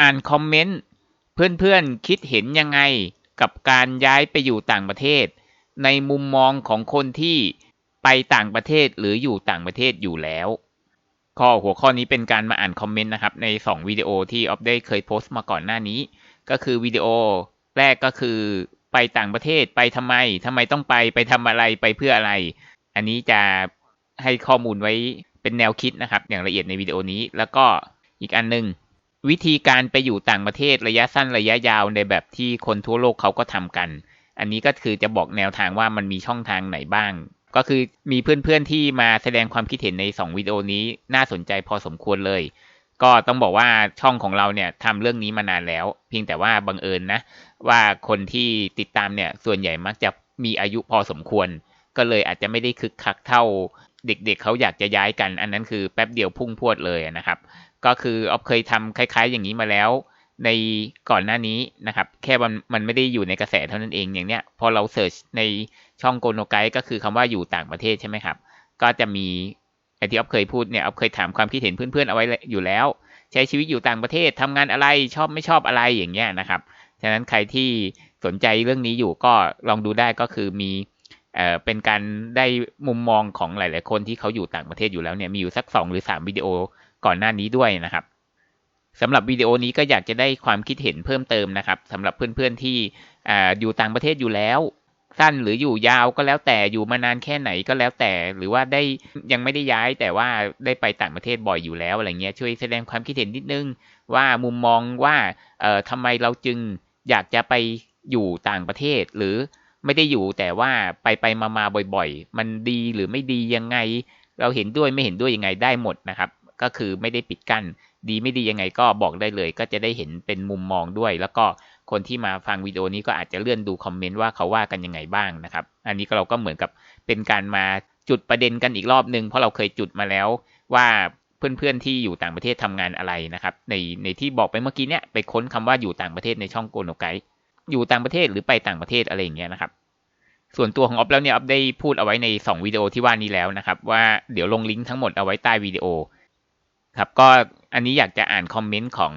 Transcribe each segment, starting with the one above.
อ่านคอมเมนต์เพื่อนๆคิดเห็นยังไงกับการย้ายไปอยู่ต่างประเทศ ในมุมมองของคนที่ไปต่างประเทศหรืออยู่ต่างประเทศอยู่แล้วข้อหัวข้อนี้เป็นการมาอ่านคอมเมนต์นะครับใน 2 วิดีโอที่ออฟได้เคยโพสต์มาก่อนหน้านี้ ก็คือวิดีโอแรกก็คือไปต่างประเทศไปทำไมทำไมต้องไปไปทำอะไรไปเพื่ออะไร อันนี้จะให้ข้อมูลไว้เป็นแนวคิดนะครับ อย่างละเอียดในวิดีโอนี้ แล้วก็อีกอันหนึ่ง วิธีการไปอยู่ต่างประเทศระยะสั้นระยะยาวในแบบที่คนทั่วโลกเขาก็ทำกัน อันนี้ก็คือจะบอกแนวทางว่ามันมีช่องทางไหนบ้าง ก็คือมีเพื่อนๆที่มาแสดงความคิดเห็นใน 2 วิดีโอนี้น่าสนใจพอสมควรเลย ก็ต้องบอกว่าช่องของเราเนี่ยทำเรื่องนี้มานานแล้ว เพียงแต่ว่าบังเอิญนะ ว่าคนที่ติดตามเนี่ยส่วนใหญ่มักจะมีอายุพอสมควร ก็เลยอาจจะไม่ได้คึกคักเท่าเด็กๆเเขาอยากจะย้ายกัน อันนั้นคือแป๊บเดียวพุ่งพวดเลยนะครับ ก็คือออฟเคยทำคล้ายๆ อย่างนี้มาแล้ว ในก่อนหน้านี้นะครับ แค่มันมันไม่ได้อยู่ในกระแสเท่านั้นเองอย่างเนี้ยพอเราเสิร์ชในช่องโกโนไกก็คือคำว่าอยู่ต่างประเทศใช่ไหมครับ ก็จะมีไอที่ออฟเคยพูดเนี่ยออฟเคยถามความคิดเห็นเพื่อนๆเอาไว้อยู่แล้ว ใช้ชีวิตอยู่ต่างประเทศทำงานอะไรชอบไม่ชอบอะไรอย่างเงี้ยนะครับฉะนั้นใครที่สนใจเรื่องนี้อยู่ก็ลองดูได้ก็คือมีเอ่อเป็นการได้มุมมองของหลาย ๆ คนที่เขาอยู่ต่างประเทศอยู่แล้วเนี่ยมีอยู่สัก 2 หรือ 3 วิดีโอ ก่อนหน้านี้ด้วยนะครับสำหรับวิดีโอนี้ก็อยากจะได้ความคิดเห็นเพิ่มเติมนะครับสำหรับเพื่อนๆที่ออยู่ต่างประเทศอยู่แล้ว สั้นหรืออยู่ยาวก็แล้วแต่อยู่มานานแค่ไหนก็แล้วแต่ หรือว่าได้ยังไม่ได้ย้ายแต่ว่าได้ไปต่างประเทศบ่อยอยู่แล้วอะไรเงี้ยช่วยแสดงความคิดเห็นนิดนึง ว่ามุมมองว่าเอ่อทำไมเราจึงอยากจะไปอยู่ต่างประเทศหรือไม่ได้อยู่แต่ว่าไปไปมามาบ่อย ๆ มันดีหรือไม่ดียังไง เราเห็นด้วยไม่เห็นด้วยยังไงได้หมดนะครับ ก็คือไม่ได้ปิดกั้น ดีไม่ดียังไงก็บอกได้เลย ก็จะได้เห็นเป็นมุมมองด้วย แล้วก็คนที่มาฟังวิดีโอนี้ก็อาจจะเลื่อนดูคอมเมนต์ว่าเขาว่ากันยังไงบ้างนะครับ อันนี้เราก็เหมือนกับเป็นการมาจุดประเด็นกันอีกรอบนึง เพราะเราเคยจุดมาแล้วว่าเพื่อนๆที่อยู่ต่างประเทศทำงานอะไรนะครับ ในในที่บอกไปเมื่อกี้เนี่ยไปค้นคำว่าอยู่ต่างประเทศในช่องโกโนไกอยู่ต่างประเทศหรือไปต่างประเทศอะไรอย่างเงี้ยนะครับ ส่วนตัวของออฟแล้วเนี่ยออฟได้พูดเอาไว้ใน 2 วิดีโอที่ว่านี้แล้วนะครับ ว่าเดี๋ยวลงลิงก์ทั้งหมดเอาไว้ใต้วิดีโอ ครับก็อันนี้อยากจะอ่านคอมเมนต์ของ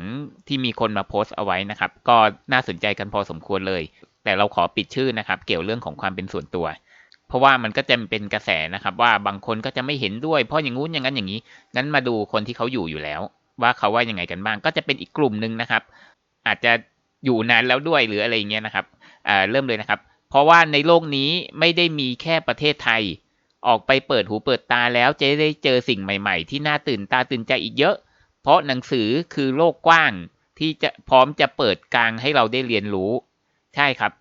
ที่มีคนมาโพสต์เอาไว้นะครับ ก็น่าสนใจกันพอสมควรเลย แต่เราขอปิดชื่อนะครับ เกี่ยวเรื่องของความเป็นส่วนตัว เพราะว่ามันก็จะเป็นกระแสนะครับ ว่าบางคนก็จะไม่เห็นด้วย เพราะอย่างงู้นอย่างนั้นอย่างนี้งั้นมาดูคนที่เขาอยู่อยู่แล้ว ว่าเขาว่ายังไงกันบ้าง ก็จะเป็นอีกกลุ่มหนึ่งนะครับ อาจจะอยู่นานแล้วด้วยหรืออะไรเงี้ยนะครับเริ่มเลยนะครับ เพราะว่าในโลกนี้ไม่ได้มีแค่ประเทศไทย ออกไปเปิดหูเปิดตาแล้วจะได้เจอสิ่งใหม่ๆ ที่น่าตื่นตาตื่นใจอีกเยอะ เพราะหนังสือคือโลกกว้างที่จะพร้อมจะเปิดกลางให้เราได้เรียนรู้ ใช่ครับ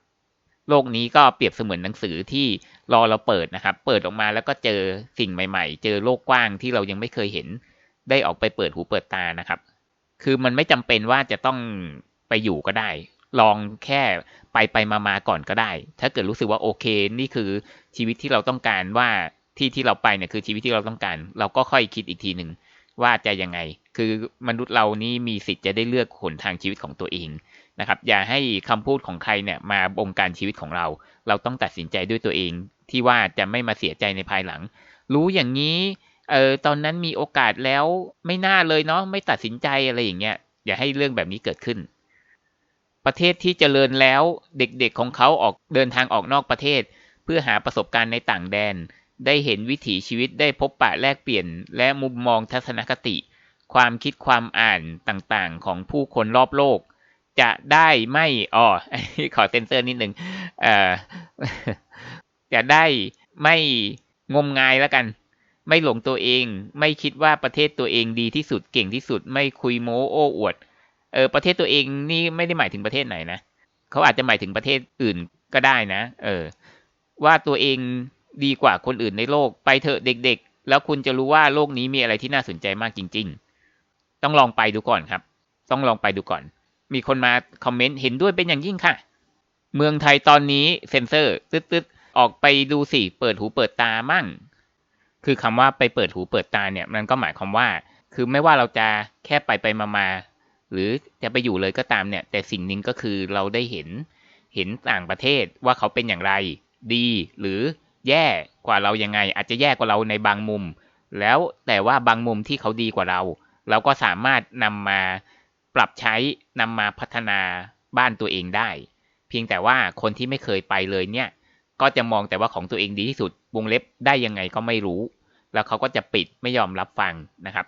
โลกนี้ก็เปรียบเสมือนหนังสือที่รอเราเปิดนะครับ เปิดออกมาแล้วก็เจอสิ่งใหม่ ๆ เจอโลกกว้างที่เรายังไม่เคยเห็น ได้ออกไปเปิดหูเปิดตานะครับ คือมันไม่จำเป็นว่าจะต้องไปอยู่ก็ได้ ลองแค่ไปไปมามาก่อนก็ได้ ถ้าเกิดรู้สึกว่าโอเค นี่คือชีวิตที่เราต้องการว่าที่ที่เราไปเนี่ยคือชีวิตที่เราต้องการ เราก็ค่อยคิดอีกทีหนึ่งว่าจะยังไง คือมนุษย์เรานี่มีสิทธิ์จะได้เลือกหนทางชีวิตของตัวเองนะครับ อย่าให้คำพูดของใครเนี่ยมาบงการชีวิตของเรา เราต้องตัดสินใจด้วยตัวเอง ที่ว่าจะไม่มาเสียใจในภายหลัง รู้อย่างนี้เออตอนนั้นมีโอกาสแล้วไม่น่าเลยเนาะไม่ตัดสินใจอะไรอย่างเงี้ยอย่าให้เรื่องแบบนี้เกิดขึ้น ประเทศที่เจริญแล้วเด็กๆของเขาออกเดินทางออกนอกประเทศ เพื่อหาประสบการณ์ในต่างแดน ได้เห็นวิถีชีวิตได้พบปะแลกเปลี่ยน และมุมมองทัศนคติ ความคิดความอ่านต่างๆ ของผู้คนรอบโลก จะได้ไม่อ๋อขอเซนเซอร์นิดหนึ่งเอ่อจะได้ไม่งมงายแล้วกัน ไม่หลงตัวเอง ไม่คิดว่าประเทศตัวเองดีที่สุดเก่งที่สุด ไม่คุยโม้โอ้อวด เออประเทศตัวเองนี่ไม่ได้หมายถึงประเทศไหนนะเขาอาจจะหมายถึงประเทศอื่นก็ได้นะ เออ ว่าตัวเองดีกว่าคนอื่นในโลกไปเถอะเด็ก ๆ แล้วคุณจะรู้ว่าโลกนี้มีอะไรที่น่าสนใจมากจริง ๆ ต้องลองไปดูก่อนครับ ต้องลองไปดูก่อน มีคนมาคอมเมนต์เห็นด้วยเป็นอย่างยิ่งค่ะ เมืองไทยตอนนี้เซ็นเซอร์ตึ๊ดๆออกไปดูสิเปิดหูเปิดตามั่ง คือคำว่าไปเปิดหูเปิดตาเนี่ย มันก็หมายความว่า คือไม่ว่าเราจะแค่ไปไปมาๆ หรือจะไปอยู่เลยก็ตามเนี่ย แต่สิ่งหนึ่งก็คือเราได้เห็นเห็นต่างประเทศว่าเขาเป็นอย่างไร ดีหรือแย่กว่าเรายังไง อาจจะแย่กว่าเราในบางมุม แล้วแต่ว่าบางมุมที่เขาดีกว่าเรา เราก็สามารถนำมาปรับใช้นำมาพัฒนาบ้านตัวเองได้ เพียงแต่ว่าคนที่ไม่เคยไปเลยเนี่ย ก็จะมองแต่ว่าของตัวเองดีที่สุดวงเล็บได้ยังไงก็ไม่รู้ แล้วเขาก็จะปิดไม่ยอมรับฟังนะครับ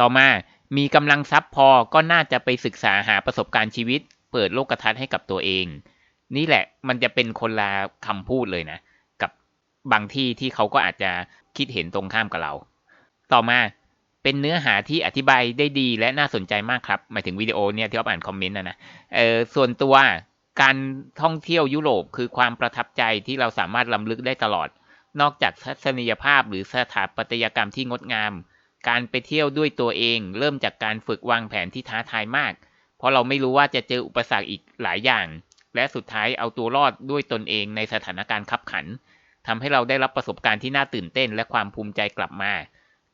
ต่อมา มีกำลังทรัพย์พอก็น่าจะไปศึกษาหาประสบการณ์ชีวิต เปิดโลกทัศน์ให้กับตัวเอง นี่แหละมันจะเป็นคนละคำพูดเลยนะ กับบางที่ที่เขาก็อาจจะคิดเห็นตรงข้ามกับเรา ต่อมาเป็นเนื้อหาที่อธิบายได้ดีและน่าสนใจมากครับหมายถึงวิดีโอเนี่ยที่เราอ่านคอมเมนต์นะนะเออส่วนตัวการท่องเที่ยวยุโรปคือความประทับใจที่เราสามารถล้ำลึกได้ตลอด นอกจากทัศนียภาพหรือสถาปัตยกรรมที่งดงาม การไปเที่ยวด้วยตัวเอง เริ่มจากการฝึกวางแผนที่ท้าทายมาก เพราะเราไม่รู้ว่าจะเจออุปสรรคอีกหลายอย่าง และสุดท้ายเอาตัวรอดด้วยตนเองในสถานการณ์ขับขันทำให้เราได้รับประสบการณ์ที่น่าตื่นเต้นและความภูมิใจกลับมา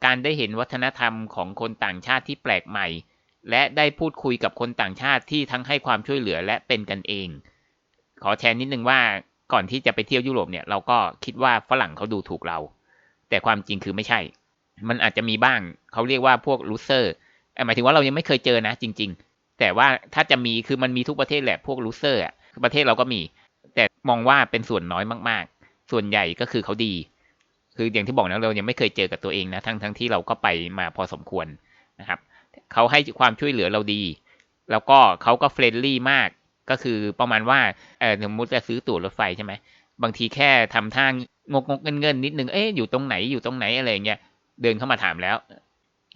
การได้เห็นวัฒนธรรมของคนต่างชาติที่แปลกใหม่ และได้พูดคุยกับคนต่างชาติที่ทั้งให้ความช่วยเหลือและเป็นกันเอง ขอแชร์นิดนึงว่าก่อนที่จะไปเที่ยวยุโรปเนี่ยเราก็คิดว่าฝรั่งเขาดูถูกเรา แต่ความจริงคือไม่ใช่ มันอาจจะมีบ้าง เขาเรียกว่าพวกลูเซอร์หมายถึงว่าเรายังไม่เคยเจอนะจริง ๆ แต่ว่าถ้าจะมีคือมันมีทุกประเทศแหละพวกลูเซอร์อะประเทศเราก็มี แต่มองว่าเป็นส่วนน้อยมากๆ ส่วนใหญ่ก็คือเขาดี คืออย่างที่บอกนะเรายังไม่เคยเจอกับตัวเองนะทั้งทั้งที่เราก็ไปมาพอสมควรนะครับเขาให้ความช่วยเหลือเราดี แล้วก็เขาก็เฟรนลี่มากก็คือประมาณว่าเออสมมติจะซื้อตั๋วรถไฟใช่ไหมบางทีแค่ทำท่างงกงกเงินเงินนิดนึงเอ๊ะอยู่ตรงไหนอยู่ตรงไหนอะไรเงี้ย เดินเข้ามาถามแล้ว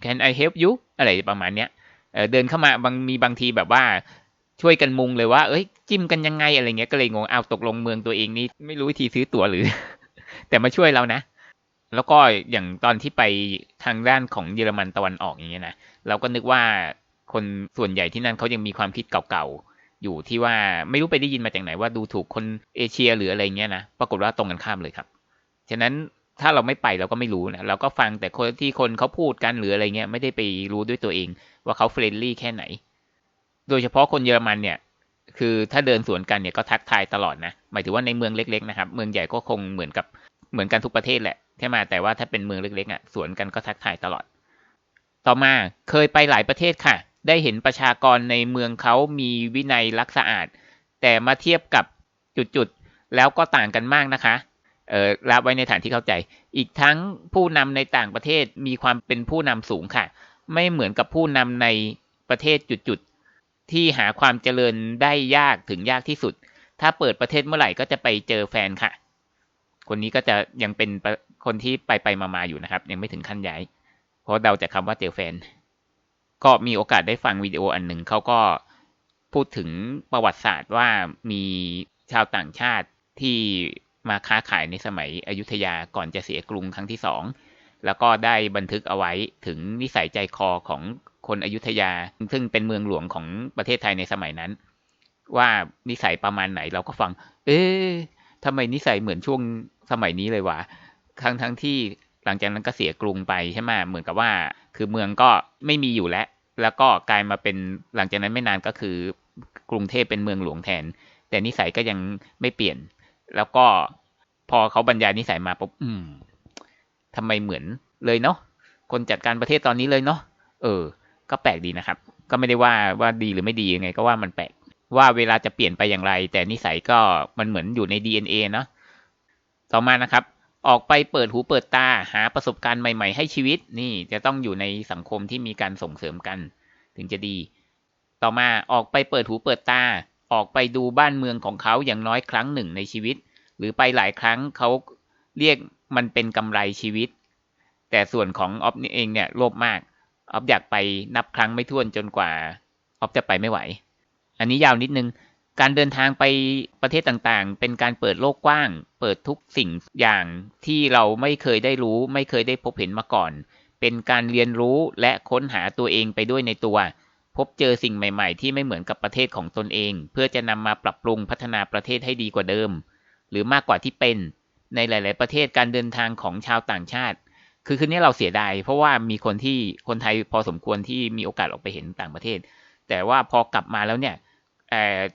can I help you อะไรประมาณเนี้ยเเดินเข้ามาบางมีบางทีแบบว่าช่วยกันมุงเลยว่า เอ้ย จิ้มกันยังไงอะไรเงี้ยก็เลยงงเอาตกลงเมืองตัวเองนี่ไม่รู้วิธีซื้อตั๋วหรือ แต่มาช่วยเรานะ แล้วก็อย่างตอนที่ไปทางด้านของเยอรมันตะวันออกอย่างเงี้ยนะเราก็นึกว่าคนส่วนใหญ่ที่นั่นเขายังมีความคิดเก่าๆอยู่ที่ว่าไม่รู้ไปได้ยินมาจากไหนว่าดูถูกคนเอเชียหรืออะไรเงี้ยนะปรากฏว่าตรงกันข้ามเลยครับฉะนั้น ถ้าเราไม่ไปเราก็ไม่รู้นะเราก็ฟังแต่คนที่คนเขาพูดกันหรืออะไรเงี้ยไม่ได้ไปรู้ด้วยตัวเอง ว่าเขาเฟรนลี่แค่ไหน โดยเฉพาะคนเยอรมันเนี่ย คือถ้าเดินสวนกันเนี่ยก็ทักทายตลอดนะหมายถึงว่าในเมืองเล็ก ๆ นะครับ เมืองใหญ่ก็คงเหมือนกับเหมือนกันทุกประเทศแหละใช่ไหมแต่ว่าถ้าเป็นเมืองเล็กๆอะสวนกันก็ทักทายตลอด ต่อมาเคยไปหลายประเทศค่ะ ได้เห็นประชากรในเมืองเขามีวินัยรักสะอาด แต่มาเทียบกับจุดๆแล้วก็ต่างกันมากนะคะ รับไว้ในฐานที่เข้าใจ อีกทั้งผู้นำในต่างประเทศมีความเป็นผู้นำสูงค่ะ ไม่เหมือนกับผู้นำในประเทศจุดๆที่หาความเจริญได้ยากถึงยากที่สุด ถ้าเปิดประเทศเมื่อไหร่ก็จะไปเจอแฟนค่ะ คนนี้ก็จะยังเป็นคนที่ไปไปมาๆอยู่นะครับ ยังไม่ถึงขั้นย้ายเพราะเดาจากคาว่าเจลแฟน ก็มีโอกาสได้ฟังวิดีโออันหนึ่งเขาก็พูดถึงประวัติศาสตร์ว่ามีชาวต่างชาติที่ มาค้าขายในสมัยอยุธยาก่อนจะเสียกรุงครั้งที่สองแล้วก็ได้บันทึกเอาไว้ถึงนิสัยใจคอของคนอยุธยา ซึ่งเป็นเมืองหลวงของประเทศไทยในสมัยนั้น ว่านิสัยประมาณไหนเราก็ฟัง เอ๊ะทำไมนิสัยเหมือนช่วงสมัยนี้เลยวะทั้งทั้งที่หลังจากนั้นก็เสียกรุงไปใช่ไหมเหมือนกับว่า คือเมืองก็ไม่มีอยู่แล้ว แล้วก็กลายมาเป็นหลังจากนั้นไม่นานก็คือกรุงเทพเป็นเมืองหลวงแทน แต่นิสัยก็ยังไม่เปลี่ยน แล้วก็ พอเขาบรรยายนิสัยมาปุ๊บอืมทำไมเหมือนเลยเนาะคนจัดการประเทศตอนนี้เลยเนาะเออ ก็แปลกดีนะครับ ก็ไม่ได้ว่าว่าดีหรือไม่ดียังไง ก็ว่ามันแปลกว่าเวลาจะเปลี่ยนไปอย่างไร แต่นิสัยก็มันเหมือนอยู่ใน DNA เนาะต่อมานะครับ ออกไปเปิดหูเปิดตาหาประสบการณ์ใหม่ ๆ ให้ชีวิตนี่จะต้องอยู่ในสังคมที่มีการส่งเสริมกัน ถึงจะดี ต่อมาออกไปเปิดหูเปิดตา ออกไปดูบ้านเมืองของเขาอย่างน้อยครั้งหนึ่งในชีวิต หรือไปหลายครั้งเขาเรียกมันเป็นกำไรชีวิต แต่ส่วนของออฟเองเนี่ยโลภมากออฟอยากไปนับครั้งไม่ถ้วนจนกว่าออฟจะไปไม่ไหว อันนี้ยาวนิดนึง การเดินทางไปประเทศต่างๆ เป็นการเปิดโลกกว้าง เปิดทุกสิ่งอย่างที่เราไม่เคยได้รู้ ไม่เคยได้พบเห็นมาก่อน เป็นการเรียนรู้และค้นหาตัวเองไปด้วยในตัว พบเจอสิ่งใหม่ ๆ ที่ไม่เหมือนกับประเทศของตนเอง เพื่อจะนำมาปรับปรุงพัฒนาประเทศให้ดีกว่าเดิม หรือมากกว่าที่เป็นในหลาย ๆ ประเทศการเดินทางของชาวต่างชาติ คือคืนนี้เราเสียดายเพราะว่ามีคนที่คนไทยพอสมควรที่มีโอกาสออกไปเห็นต่างประเทศ แต่ว่าพอกลับมาแล้วเนี่ย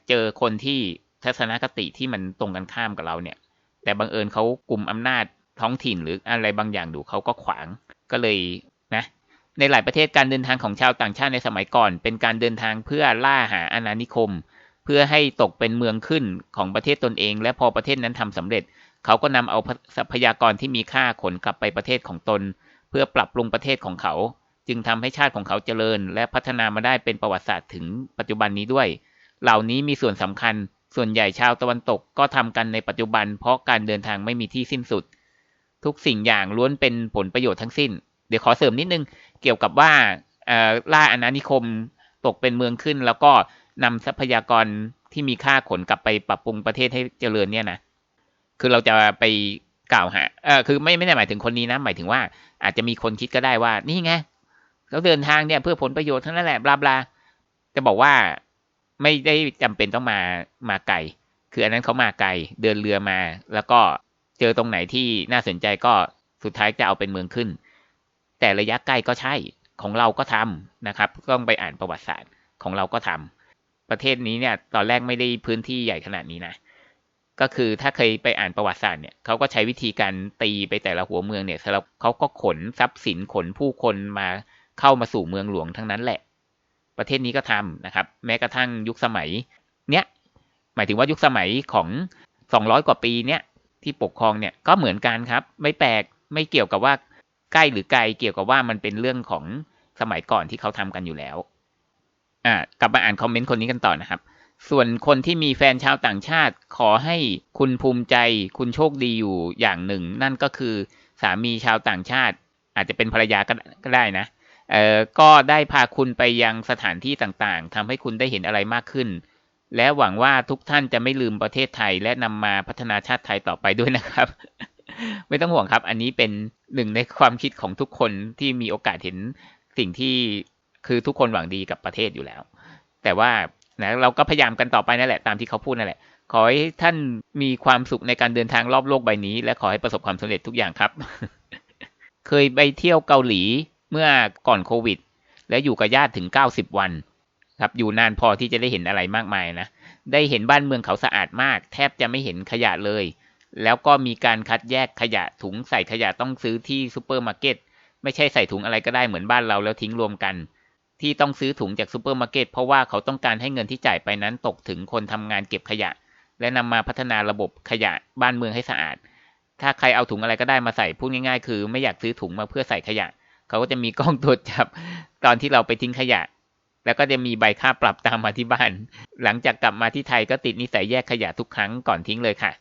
เจอคนที่ทัศนคติที่มันตรงกันข้ามกับเราเนี่ย แต่บังเอิญเขากลุ่มอำนาจท้องถิ่นหรืออะไรบางอย่างดูเขาก็ขวางก็เลยนะในหลายประเทศการเดินทางของชาวต่างชาติในสมัยก่อน เป็นการเดินทางเพื่อล่าหาอาณานิคม เพื่อให้ตกเป็นเมืองขึ้นของประเทศตนเอง และพอประเทศนั้นทำสำเร็จ เขาก็นำเอาทรัพยากรที่มีค่าขนกลับไปประเทศของตน เพื่อปรับปรุงประเทศของเขา จึงทำให้ชาติของเขาเจริญ และพัฒนามาได้เป็นประวัติศาสตร์ถึงปัจจุบันนี้ด้วย เหล่านี้มีส่วนสำคัญ ส่วนใหญ่ชาวตะวันตกก็ทำกันในปัจจุบัน เพราะการเดินทางไม่มีที่สิ้นสุด ทุกสิ่งอย่างล้วนเป็นผลประโยชน์ทั้งสิ้น เดี๋ยวขอเสริมนิดนึงเกี่ยวกับว่าล่าอาณานิคมตกเป็นเมืองขึ้นแล้วก็ นำทรัพยากรที่มีค่าขนกลับไปปรับปรุงประเทศให้เจริญเนี่ยนะคือเราจะไปกล่าวหาเออคือไม่ไม่ได้หมายถึงคนนี้นะหมายถึงว่า อาจจะมีคนคิดก็ได้ว่า นี่ไงเขาเดินทางเนี่ยเพื่อผลประโยชน์ทั้งนั้นแหละบลาบลาจะบอกว่าไม่ได้จำเป็นต้องมามาไกลคืออันนั้นเขามาไกลเดินเรือมา แล้วก็เจอตรงไหนที่น่าสนใจก็สุดท้ายจะเอาเป็นเมืองขึ้น แต่ระยะใกล้ก็ใช่ของเราก็ทำนะครับ ต้องไปอ่านประวัติศาสตร์ของเราก็ทำ ประเทศนี้เนี่ย ตอนแรกไม่ได้พื้นที่ใหญ่ขนาดนี้นะ ก็คือถ้าเคยไปอ่านประวัติศาสตร์เนี่ยเขาก็ใช้วิธีการตีไปแต่ละหัวเมืองเนี่ยสำหรับเขาก็ขนทรัพย์สินขนผู้คนมาเข้ามาสู่เมืองหลวงทั้งนั้นแหละ ประเทศนี้ก็ทำนะครับ แม้กระทั่งยุคสมัย เนี้ยหมายถึงว่ายุคสมัยของสองร้อยกว่าปีเนี่ยที่ปกครองเนี่ยก็เหมือนกันครับ ไม่แปลกไม่เกี่ยวกับว่าใกล้หรือไกลเกี่ยวกับว่ามันเป็นเรื่องของสมัยก่อนที่เขาทำกันอยู่แล้ว อ่ากลับมาอ่านคอมเมนต์คนนี้กันต่อนะครับ ส่วนคนที่มีแฟนชาวต่างชาติ ขอให้คุณภูมิใจ คุณโชคดีอยู่อย่างหนึ่ง นั่นก็คือสามีชาวต่างชาติ อาจจะเป็นภรรยาก็ได้นะเอ่อก็ได้พาคุณไปยังสถานที่ต่างๆทำให้คุณได้เห็นอะไรมากขึ้น และหวังว่าทุกท่านจะไม่ลืมประเทศไทย และนำมาพัฒนาชาติไทยต่อไปด้วยนะครับ ไม่ต้องห่วงครับ อันนี้เป็นหนึ่งในความคิดของทุกคนที่มีโอกาสเห็นสิ่งที่ คือทุกคนหวังดีกับประเทศอยู่แล้ว แต่ว่านะเราก็พยายามกันต่อไปนั่นแหละตามที่เขาพูดนั่นแหละ ขอให้ท่านมีความสุขในการเดินทางรอบโลกใบนี้ และขอให้ประสบความสำเร็จทุกอย่างครับ เคยไปเที่ยวเกาหลีเมื่อก่อนโควิด และอยู่กับญาติถึง 90 วัน ครับอยู่นานพอที่จะได้เห็นอะไรมากมายนะได้เห็นบ้านเมืองเขาสะอาดมาก แทบจะไม่เห็นขยะเลย แล้วก็มีการคัดแยกขยะถุงใส่ขยะต้องซื้อที่ซูเปอร์มาร์เก็ตไม่ใช่ใส่ถุงอะไรก็ได้เหมือนบ้านเราแล้วทิ้งรวมกัน ที่ต้องซื้อถุงจากซูเปอร์มาร์เก็ตเพราะว่าเขาต้องการให้เงินที่จ่ายไปนั้นตกถึงคนทำงานเก็บขยะ และนำมาพัฒนาระบบขยะบ้านเมืองให้สะอาด ถ้าใครเอาถุงอะไรก็ได้มาใส่พูดง่าย ๆ คือไม่อยากซื้อถุงมาเพื่อใส่ขยะ เขาก็จะมีกล้องตรวจจับตอนที่เราไปทิ้งขยะ แล้วก็จะมีใบค่าปรับตามมาที่บ้าน หลังจากกลับมาที่ไทยก็ติดนิสัยแยกขยะทุกครั้งก่อนทิ้งเลยค่ะ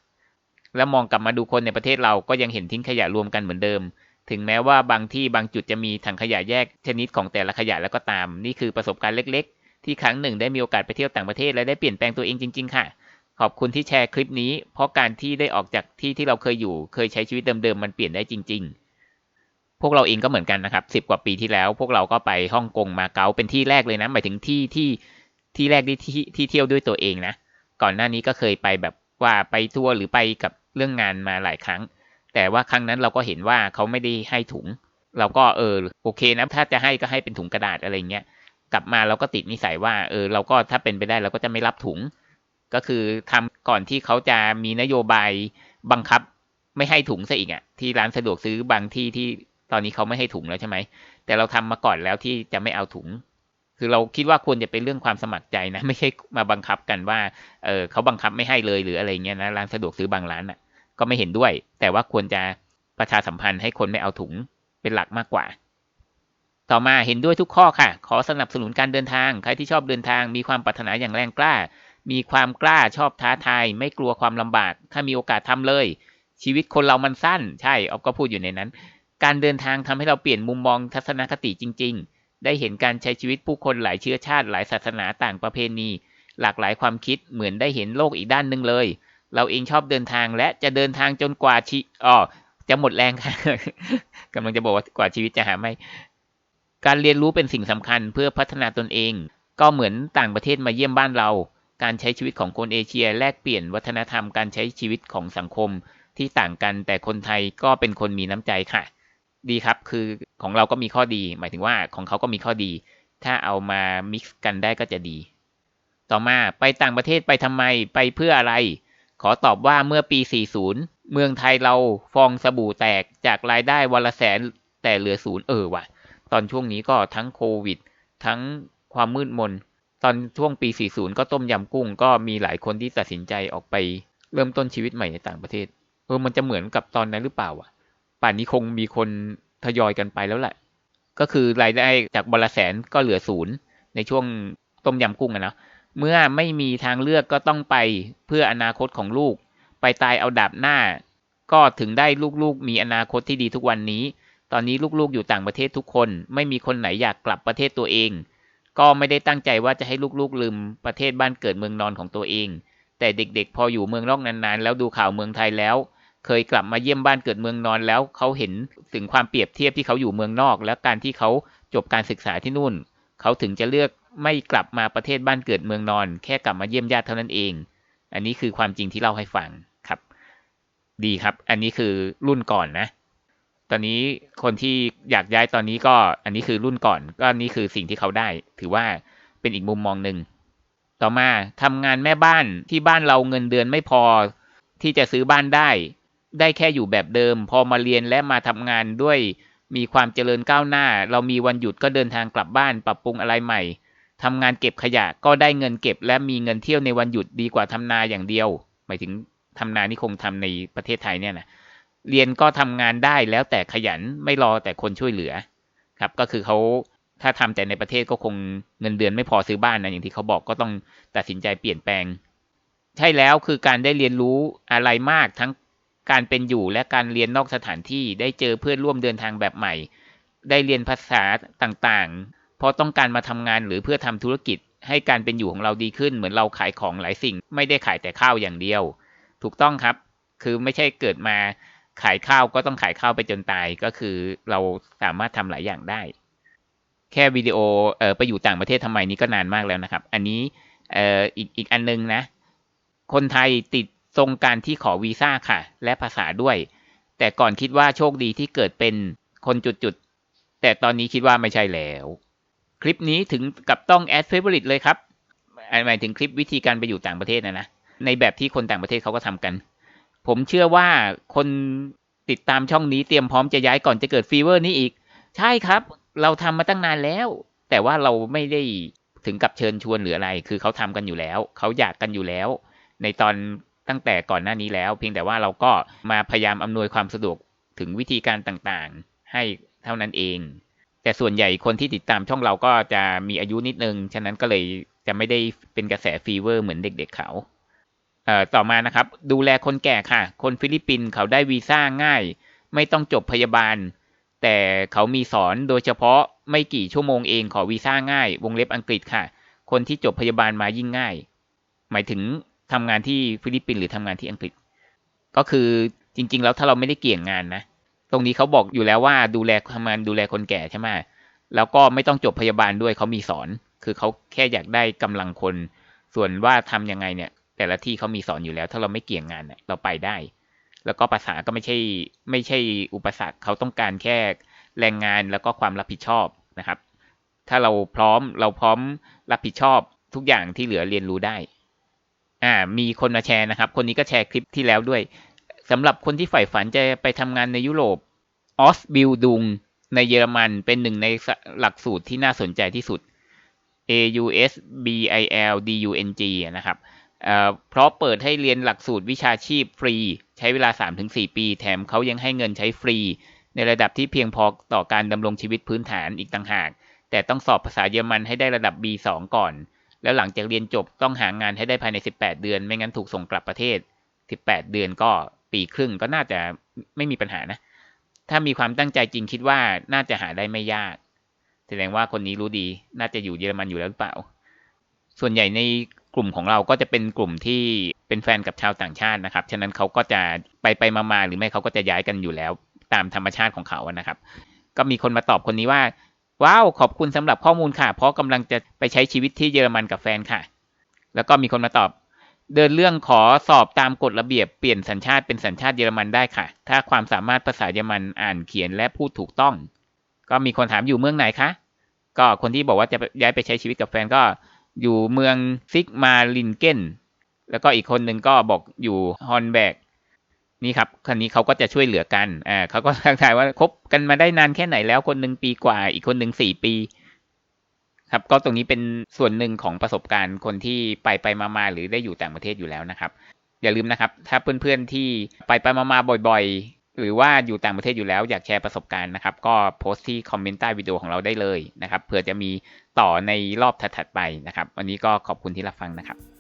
แล้วมองกลับมาดูคนในประเทศเราก็ยังเห็นทิ้งขยะรวมกันเหมือนเดิม ถึงแม้ว่าบางที่บางจุดจะมีถังขยะแยกชนิดของแต่ละขยะแล้วก็ตาม นี่คือประสบการณ์เล็ก ๆ ที่ครั้งหนึ่งได้มีโอกาสไปเที่ยวต่างประเทศและได้เปลี่ยนแปลงตัวเองจริง ๆ ค่ะ ขอบคุณที่แชร์คลิปนี้ เพราะการที่ได้ออกจากที่ที่เราเคยอยู่ เคยใช้ชีวิตเดิมๆมันเปลี่ยนได้จริง ๆพวกเราเองก็เหมือนกันนะครับสิบกว่าปีที่แล้ว พวกเราก็ไปฮ่องกงมาเก๊าเป็นที่แรกเลยนะหมายถึงที่ที่ที่แรกที่ที่เที่ยวด้วยตัวเองนะ ก่อนหน้านี้ก็เคยไปแบบว่าไปทัวร์หรือไปกับเรื่องงานมาหลายครั้ง แต่ว่าครั้งนั้นเราก็เห็นว่าเขาไม่ได้ให้ถุง เราก็เออโอเคนะถ้าจะให้ก็ให้เป็นถุงกระดาษอะไรเงี้ยกลับมาเราก็ติดนิสัยว่าเออเราก็ถ้าเป็นไปได้เราก็จะไม่รับถุง ก็คือทำก่อนที่เขาจะมีนโยบายบังคับไม่ให้ถุงซะอีกอะ่ะที่ร้านสะดวกซื้อบางที่ที่ตอนนี้เขาไม่ให้ถุงแล้วใช่ไหมแต่เราทำมาก่อนแล้วที่จะไม่เอาถุง คือเราคิดว่าควรจะเป็นเรื่องความสมัครใจนะ ไม่ใช่มาบังคับกันว่าเออเขาบังคับไม่ให้เลยหรืออะไรเงี้ยนะร้านสะดวกซื้อบางร้านอะ่ะ ก็ไม่เห็นด้วย แต่ว่าควรจะประชาสัมพันธ์ให้คนไม่เอาถุงเป็นหลักมากกว่า ต่อมาเห็นด้วยทุกข้อค่ะ ขอสนับสนุนการเดินทาง ใครที่ชอบเดินทาง มีความปรารถนาอย่างแรงกล้า มีความกล้าชอบท้าทาย ไม่กลัวความลำบาก ถ้ามีโอกาสทำเลย ชีวิตคนเรามันสั้น ใช่ออฟก็พูดอยู่ในนั้น การเดินทางทำให้เราเปลี่ยนมุมมองทัศนคติจริง ๆ ได้เห็นการใช้ชีวิตผู้คนหลายเชื้อชาติ หลายศาสนาต่างประเพณี หลากหลายความคิดเหมือนได้เห็นโลกอีกด้านหนึ่งเลย เราเองชอบเดินทางและจะเดินทางจนกว่าชีอ๋อจะหมดแรงค่ะกำลังจะบอกว่ากว่าชีวิตจะหาไม่ การเรียนรู้เป็นสิ่งสำคัญเพื่อพัฒนาตนเอง ก็เหมือนต่างประเทศมาเยี่ยมบ้านเรา การใช้ชีวิตของคนเอเชีย แลกเปลี่ยนวัฒนธรรมการใช้ชีวิตของสังคมที่ต่างกันแต่คนไทยก็เป็นคนมีน้ำใจค่ะ ดีครับคือของเราก็มีข้อดี หมายถึงว่าของเขาก็มีข้อดี ถ้าเอามามิกซ์กันได้ก็จะดี ต่อมาไปต่างประเทศไปทำไมไปเพื่ออะไร ขอตอบว่าเมื่อปี 40 เมืองไทยเราฟองสบู่แตกจากรายได้วันละแสนแต่เหลือศูนย์เออว่ะ ตอนช่วงนี้ก็ทั้งโควิด ทั้งความมืดมน ตอนช่วงปี 40 ก็ต้มยำกุ้ง ก็มีหลายคนที่ตัดสินใจออกไปเริ่มต้นชีวิตใหม่ในต่างประเทศ เออ มันจะเหมือนกับตอนนั้นหรือเปล่าอะ ป่านนี้คงมีคนทยอยกันไปแล้วแหละ ก็คือรายได้จากบละแสนก็เหลือศูนย์ในช่วงต้มยำกุ้งอะนะ เมื่อไม่มีทางเลือกก็ต้องไปเพื่ออนาคตของลูก ไปตายเอาดาบหน้า ก็ถึงได้ลูกๆ มีอนาคตที่ดีทุกวันนี้ ตอนนี้ลูกๆอยู่ต่างประเทศทุกคน ไม่มีคนไหนอยากกลับประเทศตัวเอง ก็ไม่ได้ตั้งใจว่าจะให้ลูกๆลืมประเทศบ้านเกิดเมืองนอนของตัวเอง แต่เด็กๆ พออยู่เมืองนอกนานๆ แล้วดูข่าวเมืองไทยแล้ว เคยกลับมาเยี่ยมบ้านเกิดเมืองนอนแล้วเขาเห็นถึงความเปรียบเทียบที่เขาอยู่เมืองนอก และการที่เขาจบการศึกษาที่นู่น เขาถึงจะเลือก ไม่กลับมาประเทศบ้านเกิดเมืองนอน แค่กลับมาเยี่ยมญาติเท่านั้นเอง อันนี้คือความจริงที่เล่าให้ฟังครับ ดีครับ อันนี้คือรุ่นก่อนนะ ตอนนี้คนที่อยากย้ายตอนนี้ก็อันนี้คือรุ่นก่อน ก็นี่คือสิ่งที่เขาได้ ถือว่าเป็นอีกมุมมองหนึ่งต่อมาทำงานแม่บ้านที่บ้านเราเงินเดือนไม่พอ ที่จะซื้อบ้านได้ ได้แค่อยู่แบบเดิม พอมาเรียนและมาทำงานด้วยมีความเจริญก้าวหน้า เรามีวันหยุดก็เดินทางกลับบ้าน ปรับปรุงอะไรใหม่ ทำงานเก็บขยะก็ได้เงินเก็บ และมีเงินเที่ยวในวันหยุดดีกว่าทำนาอย่างเดียว หมายถึงทำนานี่คงทำในประเทศไทยเนี่ยนะเรียนก็ทำงานได้แล้วแต่ขยันไม่รอแต่คนช่วยเหลือครับก็คือเขาถ้าทำแต่ในประเทศก็คงเงินเดือนไม่พอซื้อบ้านนะอย่างที่เขาบอกก็ต้องตัดสินใจเปลี่ยนแปลง ใช่แล้วคือการได้เรียนรู้อะไรมากทั้งการเป็นอยู่และการเรียนนอกสถานที่ได้เจอเพื่อนร่วมเดินทางแบบใหม่ ได้เรียนภาษาต่างๆ เพราะต้องการมาทำงานหรือเพื่อทำธุรกิจ ให้การเป็นอยู่ของเราดีขึ้น เหมือนเราขายของหลายสิ่ง ไม่ได้ขายแต่ข้าวอย่างเดียว ถูกต้องครับ คือไม่ใช่เกิดมาขายข้าวก็ต้องขายข้าวไปจนตายก็คือเราสามารถทำหลายอย่างได้ แค่วิดีโอเออไปอยู่ต่างประเทศทำไมนี้ก็นานมากแล้วนะครับ อันนี้เอออีกอีกอันนึงนะ คนไทยติดทรงการที่ขอวีซ่าค่ะ และภาษาด้วย แต่ก่อนคิดว่าโชคดีที่เกิดเป็นคนจุดๆแต่ตอนนี้คิดว่าไม่ใช่แล้ว คลิปนี้ถึงกับต้องแอดเฟเวอริตเลยครับหมายถึงคลิปวิธีการไปอยู่ต่างประเทศนะนะ ในแบบที่คนต่างประเทศเขาก็ทำกัน ผมเชื่อว่าคนติดตามช่องนี้เตรียมพร้อมจะย้ายก่อนจะเกิดฟีเวอร์นี้อีก ใช่ครับ เราทำมาตั้งนานแล้ว แต่ว่าเราไม่ได้ถึงกับเชิญชวนหรืออะไร คือเขาทำกันอยู่แล้ว เขาอยากกันอยู่แล้ว ในตอนตั้งแต่ก่อนหน้านี้แล้ว เพียงแต่ว่าเราก็มาพยายามอำนวยความสะดวกถึงวิธีการต่างๆ ให้เท่านั้นเอง แต่ส่วนใหญ่คนที่ติดตามช่องเราก็จะมีอายุนิดนึง ฉะนั้นก็เลยจะไม่ได้เป็นกระแสฟีเวอร์เหมือนเด็กๆเขาเอ่อต่อมานะครับ ดูแลคนแก่ค่ะ คนฟิลิปปินส์เขาได้วีซ่าง่าย ไม่ต้องจบพยาบาล แต่เขามีสอนโดยเฉพาะไม่กี่ชั่วโมงเองขอวีซ่าง่าย วงเล็บอังกฤษค่ะ คนที่จบพยาบาลมายิ่งง่าย หมายถึงทำงานที่ฟิลิปปินส์หรือทำงานที่อังกฤษ ก็คือจริง ๆ แล้วถ้าเราไม่ได้เกี่ยงงานนะ ตรงนี้เขาบอกอยู่แล้วว่าดูแลทำงานดูแลคนแก่ใช่ไหมแล้วก็ไม่ต้องจบพยาบาลด้วยเขามีสอน คือเขาแค่อยากได้กำลังคน ส่วนว่าทํำยังไงเนี่ย แต่ละที่เขามีสอนอยู่แล้ว ถ้าเราไม่เกี่ยงงานเนี่ยเราไปได้ แล้วก็ภาษาก็ไม่ใช่ไม่ใช่อุปสรรคเขาต้องการแค่แรงงานแล้วก็ความรับผิดชอบนะครับ ถ้าเราพร้อมเราพร้อมรับผิดชอบทุกอย่างที่เหลือเรียนรู้ได้ อ่า มีคนมาแชร์นะครับ คนนี้ก็แชร์คลิปที่แล้วด้วย สำหรับคนที่ใฝ่ฝันจะไปทำงานในยุโรปออสบิลดุงในเยอรมันเป็นหนึ่งในหลักสูตรที่น่าสนใจที่สุด A U S B I L D U N G นะครับเเพราะเปิดให้เรียนหลักสูตรวิชาชีพฟรี ใช้เวลา 3-4 ปี แถมเขายังให้เงินใช้ฟรี ในระดับที่เพียงพอต่อการดำรงชีวิตพื้นฐานอีกต่างหาก แต่ต้องสอบภาษาเยอรมันให้ได้ระดับ B2 ก่อน แล้วหลังจากเรียนจบต้องหางานให้ได้ภายใน 18 เดือน ไม่งั้นถูกส่งกลับประเทศ 18 เดือนก็ปีครึ่งก็น่าจะไม่มีปัญหานะ ถ้ามีความตั้งใจจริงคิดว่าน่าจะหาได้ไม่ยาก แสดงว่าคนนี้รู้ดี น่าจะอยู่เยอรมันอยู่แล้วหรือเปล่า ส่วนใหญ่ในกลุ่มของเราก็จะเป็นกลุ่มที่เป็นแฟนกับชาวต่างชาตินะครับ ฉะนั้นเขาก็จะไปไปมาๆหรือไม่เขาก็จะย้ายกันอยู่แล้ว ตามธรรมชาติของเขานะครับ ก็มีคนมาตอบคนนี้ว่า ว้าว ขอบคุณสำหรับข้อมูลค่ะ เพราะกำลังจะไปใช้ชีวิตที่เยอรมันกับแฟนค่ะ แล้วก็มีคนมาตอบ เดินเรื่องขอสอบตามกฎระเบียบเปลี่ยนสัญชาติเป็นสัญชาติเยอรมันได้ค่ะ ถ้าความสามารถภาษาเยอรมันอ่านเขียนและพูดถูกต้อง ก็มีคนถามอยู่เมืองไหนคะก็คนที่บอกว่าจะย้ายไปใช้ชีวิตกับแฟนก็อยู่เมืองซิกมาลินเกนแล้วก็อีกคนหนึ่งก็บอกอยู่ฮอนแบกนี่ครับคันนี้เขาก็จะช่วยเหลือกันอ่าเขาก็ทักทายว่าคบกันมาได้นานแค่ไหนแล้วคนหนึ่งปีกว่า อีกคนหนึ่งสี่ปี ครับก็ตรงนี้เป็นส่วนหนึ่งของประสบการณ์คนที่ไปไปมามาหรือได้อยู่ต่างประเทศอยู่แล้วนะครับ อย่าลืมนะครับ ถ้าเพื่อนๆที่ไปไปมามาบ่อยๆ หรือว่าอยู่ต่างประเทศอยู่แล้วอยากแชร์ประสบการณ์นะครับ ก็โพสต์ที่คอมเมนต์ใต้วิดีโอของเราได้เลยนะครับเผื่อจะมีต่อในรอบถัดๆไปนะครับ วันนี้ก็ขอบคุณที่รับฟังนะครับ